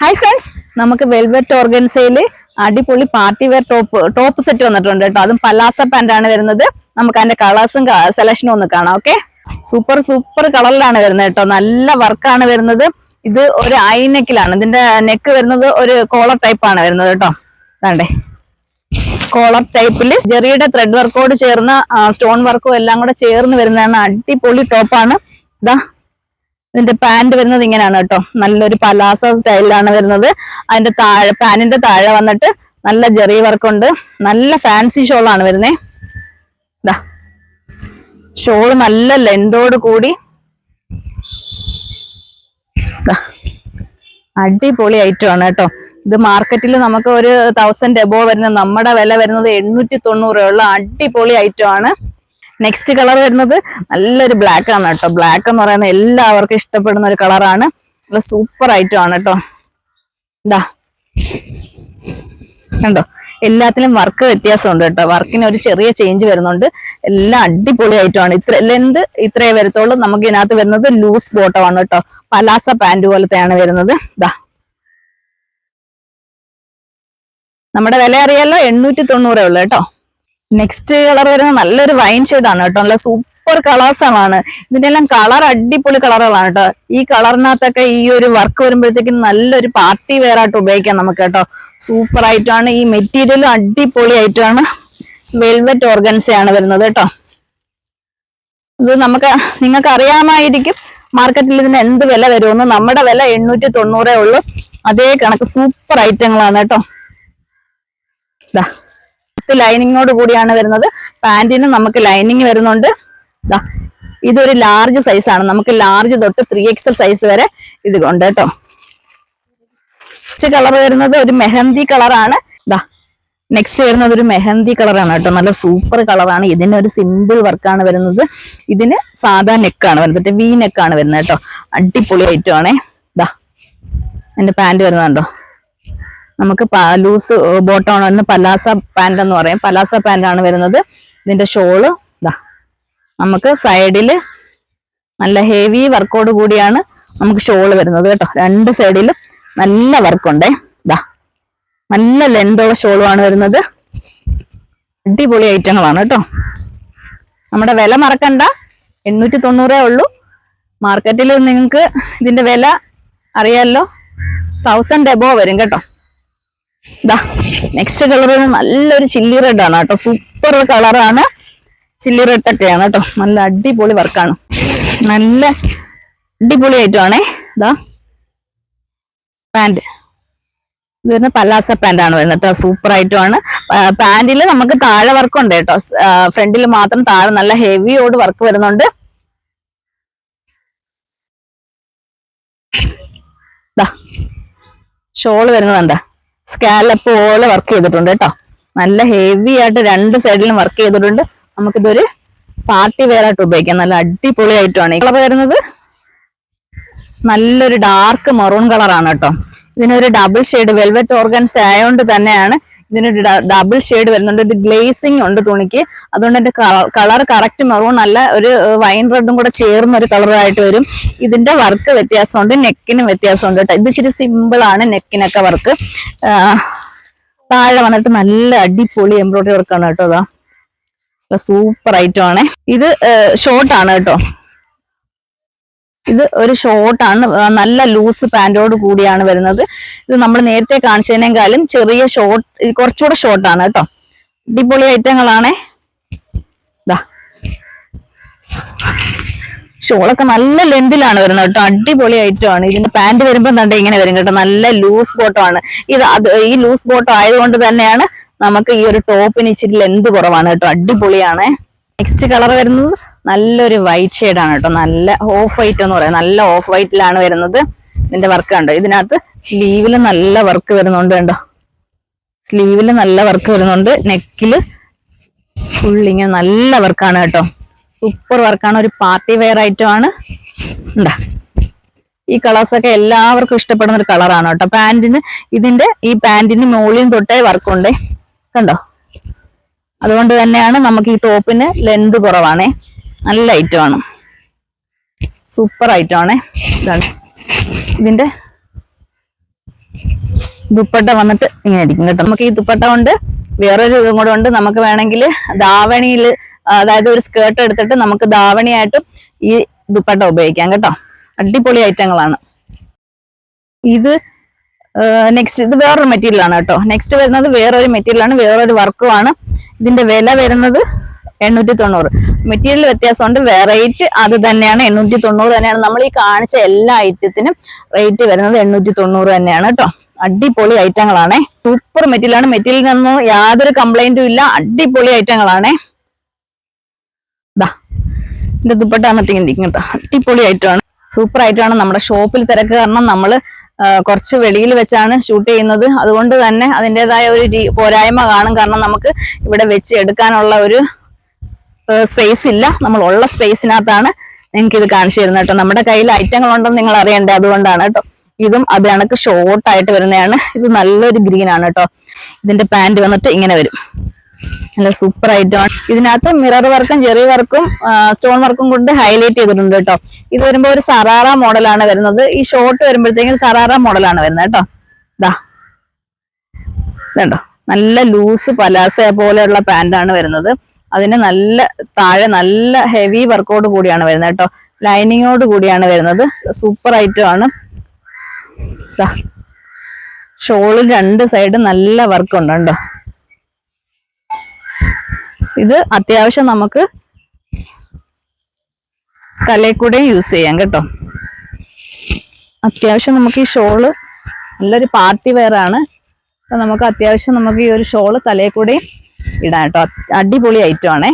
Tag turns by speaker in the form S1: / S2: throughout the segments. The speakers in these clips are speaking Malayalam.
S1: ഹായ് ഫ്രണ്ട്സ് നമുക്ക് വെൽവെറ്റ് ഓർഗൻസയിൽ അടിപൊളി party wear top top set വന്നിട്ടുണ്ട് കേട്ടോ. അതും പലാസ പാന്റ് ആണ് വരുന്നത്. നമുക്ക് അതിന്റെ കളേഴ്സും സെലക്ഷനും ഒന്ന് കാണാം ഓക്കെ സൂപ്പർ സൂപ്പർ കളറിലാണ് വരുന്നത് കേട്ടോ. നല്ല വർക്കാണ് വരുന്നത്. ഇത് ഒരു ഐ നെക്കിലാണ് ഇതിന്റെ നെക്ക് വരുന്നത് ഒരു കോളർ ടൈപ്പ് ആണ് വരുന്നത് കേട്ടോ. അതാണ്ടേ കോളർ ടൈപ്പിൽ ജെറിയുടെ ത്രെഡ് വർക്കോട് ചേർന്ന സ്റ്റോൺ വർക്കും എല്ലാം കൂടെ ചേർന്ന് വരുന്നതാണ് അടിപൊളി ടോപ്പാണ് ഇതാ ഇതിന്റെ പാന്റ് വരുന്നത് ഇങ്ങനെയാണ് കേട്ടോ. നല്ലൊരു പലാസ സ്റ്റൈലിലാണ് വരുന്നത്. അതിന്റെ താഴെ പാന്റിന്റെ താഴെ വന്നിട്ട് നല്ല ജെറി വർക്കുണ്ട് നല്ല ഫാൻസി ഷോളാണ് വരുന്നേ. ഇതാ ഷോൾ നല്ല ലെന്തോട് കൂടി. അടിപൊളി ഐറ്റം ആണ് കേട്ടോ. ഇത് മാർക്കറ്റിൽ നമുക്ക് ഒരു തൗസൻഡ് എബോ വരുന്ന നമ്മുടെ വില വരുന്നത് എണ്ണൂറ്റി തൊണ്ണൂറ് ഉള്ള അടിപൊളി ഐറ്റം ആണ്. നെക്സ്റ്റ് കളർ വരുന്നത് നല്ലൊരു ബ്ലാക്ക് ആണ് കേട്ടോ. ബ്ലാക്ക് എന്ന് പറയുന്നത് എല്ലാവർക്കും ഇഷ്ടപ്പെടുന്ന ഒരു കളറാണ് നല്ല സൂപ്പർ ഐറ്റം ആണ് കേട്ടോ. ഇതാ. കണ്ടോ? എല്ലാത്തിലും വർക്ക് വ്യത്യാസമുണ്ട് കേട്ടോ. വർക്കിന് ഒരു ചെറിയ ചേഞ്ച് വരുന്നുണ്ട്. എല്ലാം അടിപൊളി ഐറ്റമാണ് ഇത്ര ലെന്ത് ഇത്രയേ വരത്തുള്ളൂ. നമുക്ക് ഇതിനകത്ത് വരുന്നത് ലൂസ് ബോട്ടം ആണ് കേട്ടോ. പലാസ പാന്റ് പോലത്തെയാണ് വരുന്നത്. ഇതാ. നമ്മുടെ വില അറിയാലോ? എണ്ണൂറ്റി തൊണ്ണൂറേ ഉള്ളൂ കേട്ടോ. നെക്സ്റ്റ് കളർ വരുന്നത് നല്ലൊരു വൈൻ ആണ് കേട്ടോ. നല്ല സൂപ്പർ കളേഴ്സാണ് ഇതിന്റെ എല്ലാം കളർ അടിപൊളി കളറുകളാണ് കേട്ടോ. ഈ കളറിനകത്തൊക്കെ ഈ ഒരു വർക്ക് വരുമ്പോഴത്തേക്കും നല്ലൊരു പാർട്ടി വെയർ ആയിട്ട് ഉപയോഗിക്കാം നമുക്ക് കേട്ടോ. സൂപ്പർ ആയിട്ടാണ്. ഈ മെറ്റീരിയലും അടിപൊളി ആയിട്ടാണ്. വെൽവെറ്റ് ഓർഗൻസയാണ് വരുന്നത് കേട്ടോ. ഇത് നമുക്ക് നിങ്ങൾക്ക് അറിയാമായിരിക്കും മാർക്കറ്റിൽ ഇതിന് എന്ത് വില വരുമെന്ന്. നമ്മുടെ വില എണ്ണൂറ്റി തൊണ്ണൂറേ ഉള്ളൂ. അതേ കണക്ക് സൂപ്പർ ഐറ്റങ്ങളാണ് കേട്ടോ. ഇതാ ലൈനിങ്ങോട് കൂടിയാണ് വരുന്നത്. പാന്റിന് നമുക്ക് ലൈനിങ് വരുന്നുണ്ട്. ഇതൊരു ലാർജ് സൈസ് ആണ്. നമുക്ക് ലാർജ് തൊട്ട് ത്രീ എക്സൽ സൈസ് വരെ ഇത് ഉണ്ട് കേട്ടോ കളർ വരുന്നത് ഒരു മെഹന്തി കളറാണ് ദാ നെക്സ്റ്റ് വരുന്നത് ഒരു മെഹന്തി കളറാണ് കേട്ടോ. നല്ല സൂപ്പർ കളറാണ് ഇതിന് ഒരു സിമ്പിൾ വർക്കാണ് വരുന്നത്. ഇതിന് സാധാ നെക്കാണ് വരുന്നത്. വി നെക്കാണ് വരുന്നത് കേട്ടോ. അടിപൊളി ഐറ്റം ആണേ. ദാ എന്റെ പാന്റ് വരുന്നുണ്ടോ? നമുക്ക് ലൂസ് ബോട്ടമാണ് വരുന്നത് പലാസ പാന്റ് എന്ന് പറയും. പലാസ പാന്റ് ആണ് വരുന്നത്. ഇതിന്റെ ഷോൾ ഇതാ നമുക്ക് സൈഡിൽ നല്ല ഹെവി വർക്കോട് കൂടിയാണ് നമുക്ക് ഷോൾ വരുന്നത് കേട്ടോ. രണ്ട് സൈഡിലും നല്ല വർക്കുണ്ടേ. ഇതാ നല്ല ലെന്തുള്ള ഷോളുമാണ് വരുന്നത്. അടിപൊളി ഐറ്റങ്ങളാണ് കേട്ടോ. നമ്മുടെ വില മറക്കണ്ട. എണ്ണൂറ്റി തൊണ്ണൂറേ ഉള്ളൂ മാർക്കറ്റിൽ നിങ്ങൾക്ക് ഇതിന്റെ വില അറിയാമല്ലോ തൗസൻഡ് എബോ വരും കേട്ടോ. നെക്സ്റ്റ് കളർ നല്ലൊരു ചില്ലി റെഡ് ആണ് കേട്ടോ. സൂപ്പർ കളറാണ് ചില്ലി റെഡ് ഒക്കെയാണ് കേട്ടോ. നല്ല അടിപൊളി വർക്കാണ് നല്ല അടിപൊളി ആണേ. ഇതാ പാന്റ് ഇത് വരുന്ന പല്ലാസ പാന്റ് ആണ് വരുന്നത് കേട്ടോ. സൂപ്പർ ആണ്. പാന്റിൽ നമുക്ക് താഴെ വർക്ക് ഉണ്ട് കേട്ടോ. ഫ്രണ്ടിൽ മാത്രം താഴെ നല്ല ഹെവിയോട് വർക്ക് വരുന്നുണ്ട്. ഷോൾ വരുന്നതുണ്ട് സ്കാലപ്പ് പോലെ വർക്ക് ചെയ്തിട്ടുണ്ട് കേട്ടോ നല്ല ഹെവി ആയിട്ട് രണ്ട് സൈഡിലും വർക്ക് ചെയ്തിട്ടുണ്ട്. നമുക്കിതൊരു പാർട്ടി വെയർ ആയിട്ട് ഉപയോഗിക്കാം. നല്ല അടിപൊളി ആയിട്ടാണ് ഈ കളർ വരുന്നത് നല്ലൊരു ഡാർക്ക് മെറൂൺ കളറാണ് കേട്ടോ ഇതിനൊരു ഡബിൾ ഷെയ്ഡ് വെൽവെറ്റ് ഓർഗൻസ് ആയതുകൊണ്ട് തന്നെയാണ് ഇതിനൊരു ഡബിൾ ഷെയ്ഡ് വരുന്നുണ്ട്. ഒരു ഗ്ലേസിംഗ് ഉണ്ട് തുണിക്ക്. അതുകൊണ്ട് എന്റെ കളർ കറക്റ്റ് മെറൂൺ നല്ല ഒരു വൈൻ റെഡും കൂടെ ചേർന്ന ഒരു കളറായിട്ട് വരും. ഇതിന്റെ വർക്ക് വ്യത്യാസമുണ്ട്. നെക്കിനും വ്യത്യാസമുണ്ട് കേട്ടോ ഇത് ഇച്ചിരി സിമ്പിൾ ആണ് നെക്കിനൊക്കെ വർക്ക് താഴെ വന്നിട്ട് നല്ല അടിപൊളി എംബ്രോയിഡറി വർക്കാണ് കേട്ടോ അതാ സൂപ്പർ ഐറ്റം ആണ്. ഇത് ഷോർട്ട് ആണ് കേട്ടോ ഇത് ഒരു ഷോർട്ടാണ് നല്ല ലൂസ് പാന്റോട് കൂടിയാണ് വരുന്നത്. ഇത് നമ്മൾ നേരത്തെ കാണിച്ചതിനേക്കാളും ചെറിയ ഷോർട്ട് കുറച്ചുകൂടെ ഷോർട്ടാണ് കേട്ടോ. അടിപൊളി ഐറ്റങ്ങളാണേ. ഇതാ ഷോളൊക്കെ നല്ല ലെന്തിലാണ് വരുന്നത് കേട്ടോ. അടിപൊളി ഐറ്റം ആണ് ഇതിന്റെ പാന്റ് വരുമ്പോൾ തന്നെ ഇങ്ങനെ വരും കേട്ടോ. നല്ല ലൂസ് ബോട്ടം ആണ്. ഇത് അത് ഈ ലൂസ് ബോട്ടം ആയതുകൊണ്ട് തന്നെയാണ് നമുക്ക് ഈ ഒരു ടോപ്പിന് ഇച്ചിരി ലെന്ത് കുറവാണ് കേട്ടോ. അടിപൊളിയാണ്. നെക്സ്റ്റ് കളർ വരുന്നത്? നല്ലൊരു വൈറ്റ് ഷെയ്ഡാണ് കേട്ടോ. നല്ല ഓഫ് വൈറ്റ് എന്ന് പറയാം. നല്ല ഓഫ് വൈറ്റിലാണ് വരുന്നത്. ഇതിന്റെ വർക്ക് കണ്ടോ? ഇതിനകത്ത് സ്ലീവിൽ നല്ല വർക്ക് വരുന്നുണ്ട് കണ്ടോ? സ്ലീവിൽ നല്ല വർക്ക് വരുന്നുണ്ട്. നെക്കിൽ ഫുള്ളിങ് നല്ല വർക്കാണ് കേട്ടോ. സൂപ്പർ വർക്കാണ് ഒരു പാർട്ടി വെയർ ഐറ്റം ആണ്. ഉണ്ടാ ഈ കളേഴ്സ് ഒക്കെ എല്ലാവർക്കും ഇഷ്ടപ്പെടുന്ന ഒരു കളറാണ് കേട്ടോ. പാന്റിന് ഇതിന്റെ ഈ പാന്റിന് മോളിയും തൊട്ടേ വർക്കുണ്ടേ കണ്ടോ? അതുകൊണ്ട് തന്നെയാണ് നമുക്ക് ഈ ടോപ്പിന് ലെന്ത് കുറവാണേ. നല്ല ഐറ്റം ആണ് സൂപ്പർ ഐറ്റം ആണേ. ഇതാണ്. ഇതിന്റെ ദുപ്പട്ട വന്നിട്ട് ഇങ്ങനെ ഇരിക്കും കേട്ടോ. നമുക്ക് ഈ ദുപ്പട്ട കൊണ്ട് വേറൊരു ഇതും കൂടെ ഉണ്ട്. നമുക്ക് വേണമെങ്കിൽ ദാവണിയിൽ അതായത് ഒരു സ്കേർട്ട് എടുത്തിട്ട് നമുക്ക് ദാവണിയായിട്ടും ഈ ദുപ്പട്ട ഉപയോഗിക്കാം കേട്ടോ. അടിപൊളി ഐറ്റങ്ങളാണ്. ഇത് നെക്സ്റ്റ് ഇത് വേറൊരു മെറ്റീരിയൽ ആണ് കേട്ടോ. നെക്സ്റ്റ് വരുന്നത് വേറൊരു മെറ്റീരിയൽ ആണ്. വേറൊരു വർക്കുമാണ് ഇതിന്റെ വില വരുന്നത് എണ്ണൂറ്റി തൊണ്ണൂറ് മെറ്റീരിയൽ വ്യത്യാസമുണ്ട്. റേറ്റ് അത് തന്നെയാണ്. എണ്ണൂറ്റി തൊണ്ണൂറ് തന്നെയാണ്. നമ്മൾ ഈ കാണിച്ച എല്ലാ ഐറ്റത്തിനും റേറ്റ് വരുന്നത് എണ്ണൂറ്റി തൊണ്ണൂറ് തന്നെയാണ് കേട്ടോ അടിപൊളി ഐറ്റങ്ങളാണേ സൂപ്പർ മെറ്റീരിയൽ ആണ്. മെറ്റീരിയലിനൊന്നും യാതൊരു കംപ്ലൈന്റും ഇല്ല. അടിപൊളി ഐറ്റങ്ങളാണേ ദാ ഇതിന്റെ ദുപ്പട്ട വന്നിട്ട് ഇരിക്കും കേട്ടോ അടിപൊളി ഐറ്റമാണ് സൂപ്പർ ആയിട്ടാണ് നമ്മുടെ ഷോപ്പിൽ തിരക്ക് കാരണം നമ്മൾ കുറച്ച് വെളിയിൽ വെച്ചാണ് ഷൂട്ട് ചെയ്യുന്നത്. അതുകൊണ്ട് തന്നെ അതിന്റെതായ ഒരു പോരായ്മ കാണും. കാരണം നമുക്ക് ഇവിടെ വെച്ച് എടുക്കാനുള്ള ഒരു സ്പേസ് ഇല്ല. നമ്മൾ ഉള്ള സ്പേസിനകത്താണ് നിങ്ങൾക്ക് ഇത് കാണിച്ചു തരുന്നത് കേട്ടോ. നമ്മുടെ കയ്യിൽ ഐറ്റങ്ങൾ ഉണ്ടെന്ന് നിങ്ങൾ അറിയണ്ടേ അതുകൊണ്ടാണ് കേട്ടോ. ഇതും അത് കണക്ക് ഷോർട്ട് ആയിട്ട് വരുന്നതാണ്. ഇത് നല്ലൊരു ഗ്രീൻ ആണ് കേട്ടോ. ഇതിന്റെ പാന്റ് വന്നിട്ട് ഇങ്ങനെ വരും. നല്ല സൂപ്പർ ആയിട്ടാണ് ഇതിനകത്ത് മിറർ വർക്കും ചെറിയ വർക്കും സ്റ്റോൺ വർക്കും കൊണ്ട് ഹൈലൈറ്റ് ചെയ്തിട്ടുണ്ട് കേട്ടോ. ഇത് വരുമ്പോൾ ഒരു സറാറ മോഡലാണ് വരുന്നത്. ഈ ഷോർട്ട് വരുമ്പോഴത്തേക്കും സറാറ മോഡലാണ് വരുന്നത് കേട്ടോ. ഇതാ ഇതുണ്ടോ? നല്ല ലൂസ് പലാസ പോലെയുള്ള പാന്റാണ് വരുന്നത്. അതിന് നല്ല താഴെ നല്ല ഹെവി വർക്കോട് കൂടിയാണ് വരുന്നത് കേട്ടോ. ലൈനിങ്ങോട് കൂടിയാണ് വരുന്നത്. സൂപ്പർ ഐറ്റം ആണ്. ഷോളിൽ രണ്ട് സൈഡ് നല്ല വർക്ക് ഉണ്ട് കേട്ടോ ഇത് അത്യാവശ്യം നമുക്ക് തലയിൽ കൂടെ യൂസ് ചെയ്യാം കേട്ടോ. അത്യാവശ്യം നമുക്ക് ഈ ഷോൾ നല്ലൊരു പാർട്ടി വെയർ ആണ്. അപ്പൊ നമുക്ക് അത്യാവശ്യം നമുക്ക് ഈ ഒരു ഷോൾ തലയിൽ ഇടാം കേട്ടോ. അടിപൊളി ഐറ്റം ആണേ.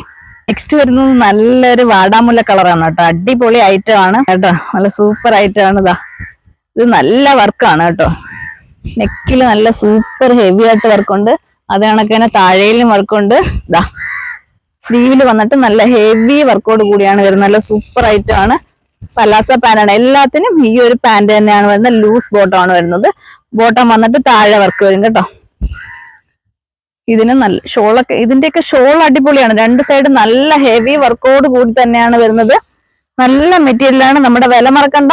S1: നെക്സ്റ്റ് വരുന്നത് നല്ലൊരു വാടാമുല്ല കളറാണ് കേട്ടോ. അടിപൊളി ഐറ്റം ആണ് കേട്ടോ. നല്ല സൂപ്പർ ഐറ്റം ആണ് ഇതാ. ഇത് നല്ല വർക്കാണ് കേട്ടോ. നെക്കിൽ നല്ല സൂപ്പർ ഹെവി ആയിട്ട് വർക്കുണ്ട് അത് കണക്ക് തന്നെ താഴയിലും വർക്കുണ്ട് ഇതാ. സ്ലീവിൽ വന്നിട്ട് നല്ല ഹെവി വർക്കോട് കൂടിയാണ് വരുന്നത്. നല്ല സൂപ്പർ ഐറ്റം ആണ്. പലാസ പാന്റാണ് എല്ലാത്തിനും ഈ ഒരു പാന്റ് തന്നെയാണ് വരുന്നത്. ലൂസ് ബോട്ടം ആണ് വരുന്നത്. ബോട്ടം വന്നിട്ട് താഴെ വർക്ക് വരും കേട്ടോ. ഇതിന് നല്ല ഷോളൊക്കെ ഇതിന്റെയൊക്കെ ഷോൾ അടിപൊളിയാണ്. രണ്ട് സൈഡ് നല്ല ഹെവി വർക്കോട് കൂടി തന്നെയാണ് വരുന്നത്. നല്ല മെറ്റീരിയലാണ് നമ്മുടെ വില മറക്കണ്ട.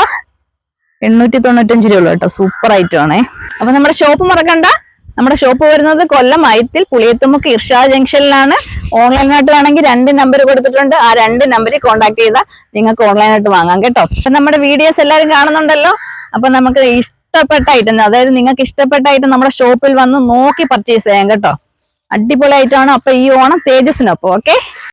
S1: എണ്ണൂറ്റി തൊണ്ണൂറ്റഞ്ച് രൂപ കേട്ടോ. സൂപ്പർ ഐറ്റം ആണേ. അപ്പൊ നമ്മുടെ ഷോപ്പ് മറക്കണ്ട. നമ്മുടെ ഷോപ്പ് വരുന്നത് കൊല്ലം അയത്തിൽ പുളിയത്തുമുക്ക് ഇർഷാ ജംഗ്ഷനിലാണ്. ഓൺലൈനായിട്ട് വേണമെങ്കിൽ രണ്ട് നമ്പർ കൊടുത്തിട്ടുണ്ട്. ആ രണ്ട് നമ്പറിൽ കോൺടാക്ട് ചെയ്താൽ നിങ്ങൾക്ക് ഓൺലൈനായിട്ട് വാങ്ങാം കേട്ടോ. അപ്പൊ നമ്മുടെ വീഡിയോസ് എല്ലാവരും കാണുന്നുണ്ടല്ലോ. അപ്പൊ നമുക്ക് ഇഷ്ടപ്പെട്ട ഐറ്റം അതായത് നിങ്ങൾക്ക് ഇഷ്ടപ്പെട്ട ഐറ്റം നമ്മുടെ ഷോപ്പിൽ വന്ന് നോക്കി പർച്ചേസ് ചെയ്യാം കേട്ടോ. അടിപൊളി ഐറ്റമാണ് അപ്പൊ ഈ ഓണം തേജസിനൊപ്പം ഓക്കെ